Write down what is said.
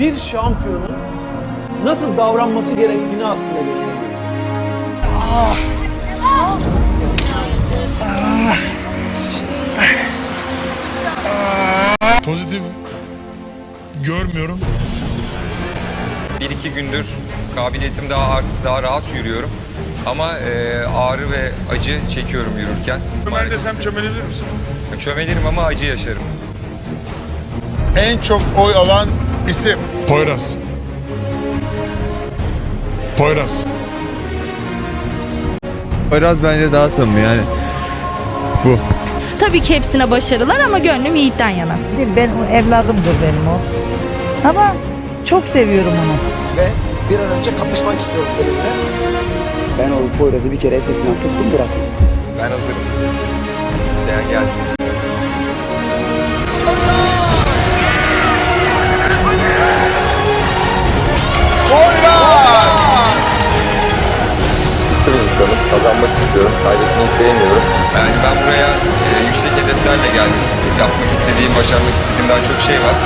bir şampiyonun nasıl davranması gerektiğini aslında gösteriyor. bize. Pozitif görmüyorum. Bir iki gündür kabiliyetim daha arttı, daha rahat yürüyorum. Ama e, ağrı ve acı çekiyorum yürürken. Ömer desem çömelebilir misin? Çömelirim ama acı yaşarım. En çok oy alan isim. Poyraz. Poyraz. Poyraz bence daha samimi yani. Bu. Tabii ki hepsine başarılar ama gönlüm Yiğit'ten yana. Değil, benim evladımdır benim o. Ama çok seviyorum onu. ve bir an önce kapışmak istiyorum seninle. Ben o Poyraz'ı bir kere ensesinden tuttum bıraktım. Ben hazırım. İsteyen gelsin. İnsanım. Kazanmak istiyorum. Kaybetmeyi sevmiyorum. Yani ben buraya e, yüksek hedeflerle geldim. Yapmak istediğim, başarmak istediğim daha çok şey var.